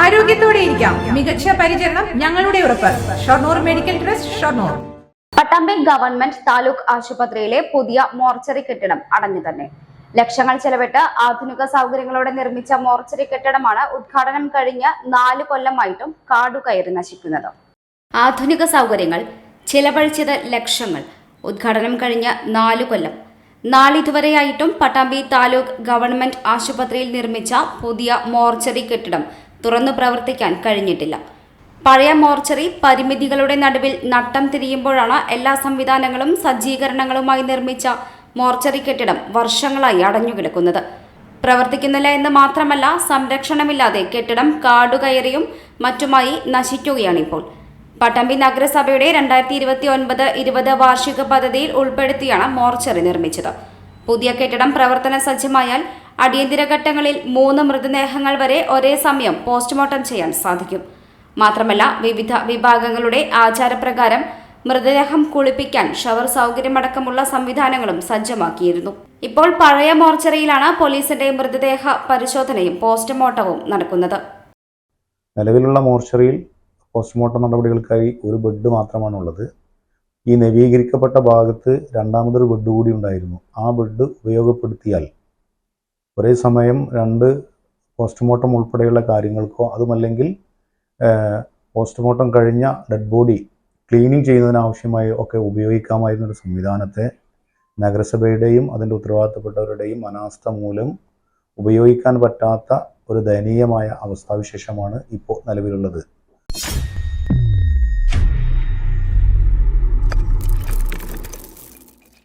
ആരോഗ്യത്തോടെ ഇരിക്കാം. മികച്ച പരിചരണം ഞങ്ങളുടെ ഉറപ്പ്. Shoranur medical trust Shoranur. Pattambi government taluk ആശുപത്രിയിലെ പുതിയ മോർച്ചറി കെട്ടിടം അടഞ്ഞു തന്നെ. ലക്ഷങ്ങൾ ചെലവിട്ട് ആധുനിക സൗകര്യങ്ങളോടെ നിർമ്മിച്ച മോർച്ചറി കെട്ടിടമാണ് ഉദ്ഘാടനം കഴിഞ്ഞ് നാല് കൊല്ലമായിട്ടും കാടുകയറി നശിക്കുന്നത്. ആധുനിക സൗകര്യങ്ങൾ ചിലവഴിച്ചത് ലക്ഷങ്ങൾ. ഉദ്ഘാടനം കഴിഞ്ഞ നാല് കൊല്ലം. നാളിതുവരെയായിട്ടും പട്ടാമ്പി താലൂക്ക് ഗവൺമെന്റ് ആശുപത്രിയിൽ നിർമ്മിച്ച പുതിയ മോർച്ചറി കെട്ടിടം തുറന്നു പ്രവർത്തിക്കാൻ കഴിഞ്ഞിട്ടില്ല. പഴയ മോർച്ചറി പരിമിതികളുടെ നടുവിൽ നട്ടം തിരിയുമ്പോഴാണ് എല്ലാ സംവിധാനങ്ങളും സജ്ജീകരണങ്ങളുമായി നിർമ്മിച്ച മോർച്ചറി കെട്ടിടം വർഷങ്ങളായി അടഞ്ഞുകിടക്കുന്നത്. പ്രവർത്തിക്കുന്നില്ല എന്ന് മാത്രമല്ല സംരക്ഷണമില്ലാതെ കെട്ടിടം കാടുകയറിയും മറ്റുമായി നശിക്കുകയാണിപ്പോൾ. പട്ടമ്പി നഗരസഭയുടെ രണ്ടായിരത്തി ഇരുപത്തി ഒൻപത് ഇരുപത് വാർഷിക പദ്ധതിയിൽ ഉൾപ്പെടുത്തിയാണ് മോർച്ചറി നിർമ്മിച്ചത്. പുതിയ കെട്ടിടം പ്രവർത്തന സജ്ജമായാൽ അടിയന്തര ഘട്ടങ്ങളിൽ മൂന്ന് മൃതദേഹങ്ങൾ വരെ ഒരേ സമയം പോസ്റ്റ്മോർട്ടം ചെയ്യാൻ സാധിക്കും. മാത്രമല്ല വിവിധ വിഭാഗങ്ങളുടെ ആചാരപ്രകാരം മൃതദേഹം കുളിപ്പിക്കാൻ ഷവർ സൗകര്യമടക്കമുള്ള സംവിധാനങ്ങളും സജ്ജമാക്കിയിരുന്നു. ഇപ്പോൾ പഴയ മോർച്ചറിയിലാണ് പോലീസിന്റെ മൃതദേഹ പരിശോധനയും പോസ്റ്റ്മോർട്ടവും നടക്കുന്നത്. നിലവിലുള്ള മോർച്ചറിയിൽ പോസ്റ്റ്മോർട്ടം നടപടികൾക്കായി ഒരു ബെഡ് മാത്രമാണുള്ളത്. ഈ നവീകരിക്കപ്പെട്ട ഭാഗത്ത് രണ്ടാമതൊരു ബെഡ് കൂടി ഉണ്ടായിരുന്നു. ആ ബെഡ് ഉപയോഗപ്പെടുത്തിയാൽ ഒരേ സമയം രണ്ട് പോസ്റ്റ്മോർട്ടം ഉൾപ്പെടെയുള്ള കാര്യങ്ങൾക്കോ അതുമല്ലെങ്കിൽ പോസ്റ്റ്മോർട്ടം കഴിഞ്ഞ ഡെഡ് ബോഡി ക്ലീനിങ് ചെയ്യുന്നതിനാവശ്യമായി ഒക്കെ ഉപയോഗിക്കാമായിരുന്ന ഒരു സംവിധാനത്തെ നഗരസഭയുടെയും അതിന്റെ ഉത്തരവാദിത്തപ്പെട്ടവരുടെയും അനാസ്ഥ മൂലം ഉപയോഗിക്കാൻ പറ്റാത്ത ഒരു ദയനീയമായ അവസ്ഥാവിശേഷമാണ് ഇപ്പോൾ നിലവിലുള്ളത്.